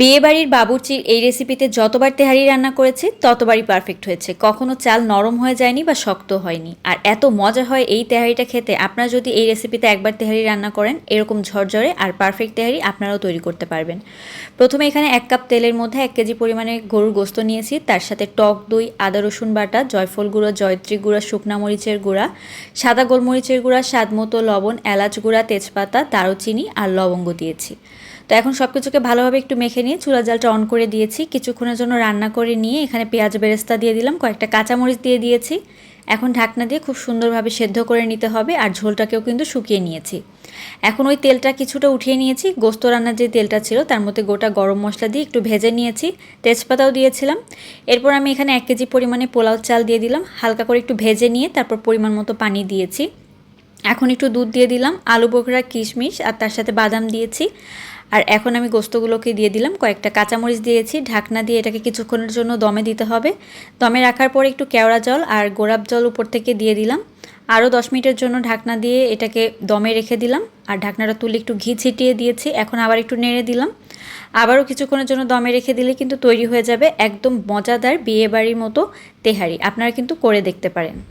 বিয়েবাড়ির বাবুর্চির এই রেসিপিতে যতবার তেহারি রান্না করেছি, ততবারই পারফেক্ট হয়েছে। কখনো চাল নরম হয়ে যায়নি বা শক্ত হয়নি। আর এত মজা হয় এই তেহারিটা খেতে। আপনারা যদি এই রেসিপিতে একবার তেহারি রান্না করেন, এরকম ঝরঝরে আর পারফেক্ট তেহারি আপনারাও তৈরি করতে পারবেন। প্রথমে এখানে এক কাপ তেলের মধ্যে এক কেজি পরিমাণে গরুর গোস্ত নিয়েছি। তার সাথে টক দই, আদা রসুন বাটা, জয়ফল গুঁড়ো, জয়ত্রী গুঁড়া, শুকনা মরিচের গুঁড়া, সাদা গোলমরিচের গুঁড়া, স্বাদ মতো লবণ, এলাচ গুঁড়া, তেজপাতা, দারুচিনি আর লবঙ্গ দিয়েছি। তো এখন সব কিছুকে ভালোভাবে একটু মেখে নিয়ে চুলা জালটা অন করে দিয়েছি। কিছুক্ষণের জন্য রান্না করে নিয়ে এখানে পেঁয়াজ বেরেস্তা দিয়ে দিলাম, কয়েকটা কাঁচামরিচ দিয়ে দিয়েছি। এখন ঢাকনা দিয়ে খুব সুন্দরভাবে সেদ্ধ করে নিতে হবে আর ঝোলটাকেও কিন্তু শুকিয়ে নিয়েছি। এখন ওই তেলটা কিছুটা উঠিয়ে নিয়েছি, গোস্ত রান্নার যে তেলটা ছিল তার মধ্যে গোটা গরম মশলা দিয়ে একটু ভেজে নিয়েছি, তেজপাতাও দিয়েছিলাম। এরপর আমি এখানে এক কেজি পরিমাণে পোলাও চাল দিয়ে দিলাম, হালকা করে একটু ভেজে নিয়ে তারপর পরিমাণ মতো পানি দিয়েছি। এখন একটু দুধ দিয়ে দিলাম, আলু বোখরা কিশমিশ আর তার সাথে বাদাম দিয়েছি। আর এখন আমি গোস্তগুলোকে দিয়ে দিলাম, কয়েকটা কাঁচামরিচ দিয়েছি, ঢাকনা দিয়ে এটাকে কিছুক্ষণের জন্য দমে দিতে হবে। দমে রাখার পরে একটু কেওড়া জল আর গোলাপ জল উপর থেকে দিয়ে দিলাম। আরও দশ মিনিটের জন্য ঢাকনা দিয়ে এটাকে দমে রেখে দিলাম, আর ঢাকনাটা তুলে একটু ঘি ছিটিয়ে দিয়েছি, এখন আবার একটু নেড়ে দিলাম। আবারও কিছুক্ষণের জন্য দমে রেখে দিলে কিন্তু তৈরি হয়ে যাবে একদম মজাদার বিয়েবাড়ির মতো তেহারি, আপনারা কিন্তু করে দেখতে পারেন।